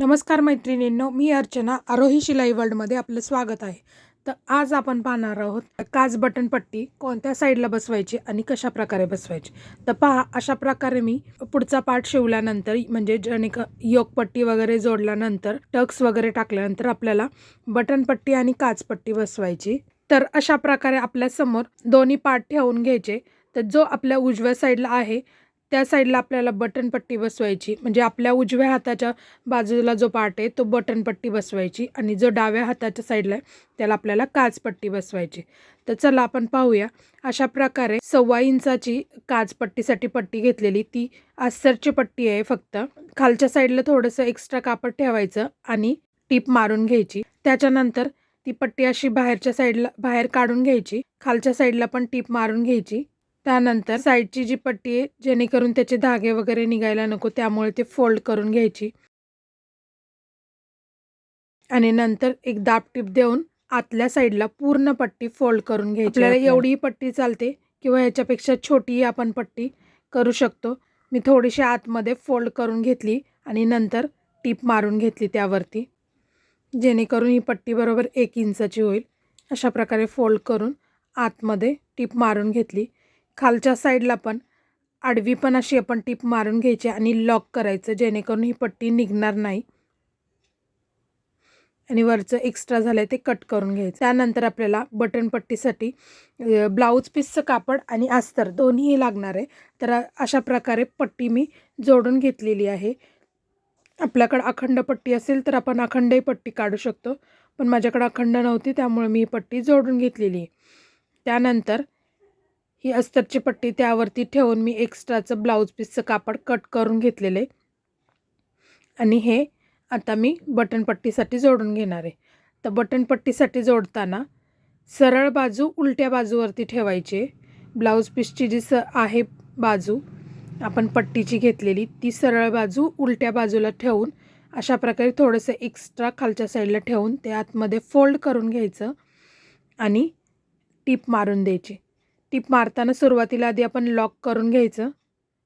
नमस्कार मैत्रिणींनो मी अर्चना आरोही शिलाई वर्ल्डमध्ये आपलं स्वागत आहे. तर आज आपण पाहणार आहोत काच बटन पट्टी कोणत्या साईडला बसवायची आणि कशा प्रकारे बसवायची. तर पहा अशा प्रकारे मी पुढचा पार्ट शिवल्यानंतर म्हणजे जणिक योगपट्टी वगैरे जोडल्यानंतर टक्स वगैरे टाकल्यानंतर आपल्याला बटन पट्टी आणि काच पट्टी बसवायची. तर अशा प्रकारे आपल्यासमोर दोन्ही पार्ट ठेवून घ्यायचे. तर जो आपल्या उजव्या साईडला आहे त्या साईडला आपल्याला बटनपट्टी बसवायची. म्हणजे आपल्या उजव्या हाताच्या बाजूला जो पार्ट आहे तो बटनपट्टी बसवायची आणि जो डाव्या हाताच्या साईडला आहे त्याला आपल्याला काचपट्टी बसवायची. तर चला आपण पाहूया. अशा प्रकारे सव्वा इंचाची काचपट्टीसाठी पट्टी घेतलेली. ती आसरची पट्टी आहे फक्त. खालच्या साईडला थोडंसं एक्स्ट्रा कापड ठेवायचं आणि टीप मारून घ्यायची. त्याच्यानंतर ती पट्टी अशी बाहेरच्या साईडला बाहेर काढून घ्यायची. खालच्या साईडला पण टीप मारून घ्यायची. त्यानंतर साईडची जी पट्टी आहे जेणेकरून त्याचे धागे वगैरे निघायला नको त्यामुळे ते फोल्ड करून घ्यायची. आणि नंतर एक दाब टीप देऊन आतल्या साईडला पूर्ण पट्टी फोल्ड करून घ्यायची. आपल्याला एवढी पट्टी चालते किंवा ह्याच्यापेक्षा छोटीही आपण पट्टी करू शकतो. मी थोडीशी आतमध्ये फोल्ड करून घेतली आणि नंतर टीप मारून घेतली त्यावरती. जेणेकरून ही पट्टी बरोबर एक इंचाची होईल. अशा प्रकारे फोल्ड करून आतमध्ये टीप मारून घेतली. खालच्या साईडला पण आडवी पण अशी आपण टीप मारून घ्यायची आणि लॉक करायचं जेणेकरून ही पट्टी निघणार नाही. आणि वरचं एक्स्ट्रा झालं ते कट करून घ्यायचं. त्यानंतर आपल्याला बटन पट्टीसाठी ब्लाऊज पीसचं कापड आणि अस्तर दोन्हीही लागणार आहे. तर अशा प्रकारे पट्टी मी जोडून घेतलेली आहे. आपल्याकडं अखंड पट्टी असेल तर आपण अखंडही पट्टी काढू शकतो. पण माझ्याकडं अखंड नव्हती त्यामुळे मी ही पट्टी जोडून घेतलेली आहे. त्यानंतर ही अस्तरची पट्टी त्यावरती ठेवून मी एक्स्ट्राचं ब्लाऊज पीसचं कापड कट करून घेतलेलं. आहे आणि हे आता मी बटनपट्टीसाठी जोडून घेणार आहे. तर बटनपट्टीसाठी जोडताना सरळ बाजू उलट्या बाजूवरती ठेवायची ब्लाऊज पीसची जी स आहे बाजू आपण पट्टीची घेतलेली ती सरळ बाजू उलट्या बाजूला ठेवून अशा प्रकारे थोडंसं एक्स्ट्रा खालच्या साईडला ठेवून ते आतमध्ये फोल्ड करून घ्यायचं आणि टीप मारून द्यायची. टीप मारताना सुरुवातीला आधी आपण लॉक करून घ्यायचं.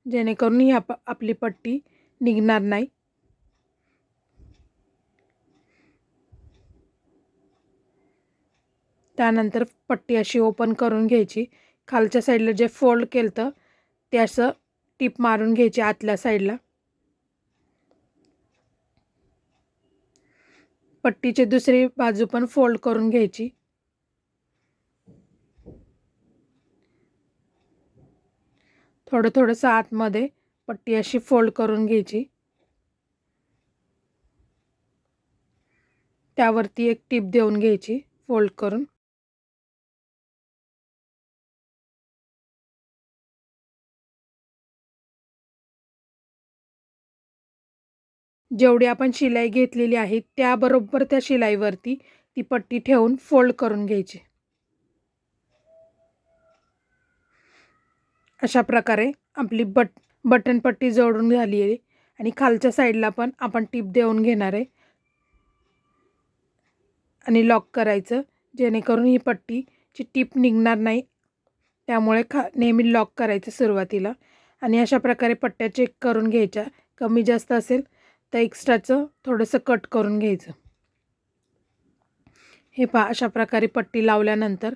जेणेकरून ही आप आपली पट्टी निघणार नाही. त्यानंतर पट्टी अशी ओपन करून घ्यायची. खालच्या साईडला जे फोल्ड केलं तर ते असं टीप मारून घ्यायची आतल्या साईडला पट्टीची दुसरी बाजू पण फोल्ड करून घ्यायची. थोडं थोडंसं आतमध्ये पट्टी अशी फोल्ड करून घ्यायची. त्यावरती एक टीप देऊन घ्यायची फोल्ड करून. जेवढी आपण शिलाई घेतलेली आहे त्याबरोबर त्या शिलाईवरती ती पट्टी ठेवून फोल्ड करून घ्यायची. अशा प्रकारे आपली बट बटनपट्टी जोडून झाली आहे. आणि खालच्या साईडला पण आपण टीप देऊन घेणार आहे. आणि लॉक करायचं जेणेकरून ही पट्टीची टीप निघणार नाही. त्यामुळे खा नेहमी लॉक करायचं सुरुवातीला. आणि अशा प्रकारे पट्ट्या चेक करून घ्यायच्या. कमी जास्त असेल तर एक्स्ट्राचं थोडंसं कट करून घ्यायचं. हे पहा अशा प्रकारे पट्टी लावल्यानंतर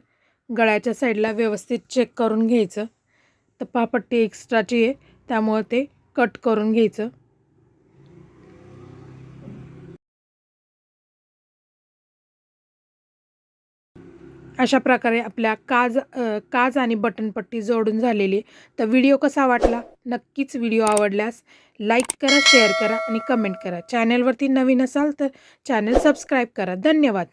गळ्याच्या साईडला व्यवस्थित चेक करून घ्यायचं. तर पापट्टी एक्स्ट्राची आहे त्यामुळं ते कट करून घ्यायचं. अशा प्रकारे आपल्या काज काज आणि बटनपट्टी जोडून झालेली तर व्हिडिओ कसा वाटला? नक्कीच व्हिडिओ आवडल्यास लाईक करा शेअर करा आणि कमेंट करा. चॅनलवरती नवीन असाल तर चॅनल सबस्क्राईब करा. धन्यवाद.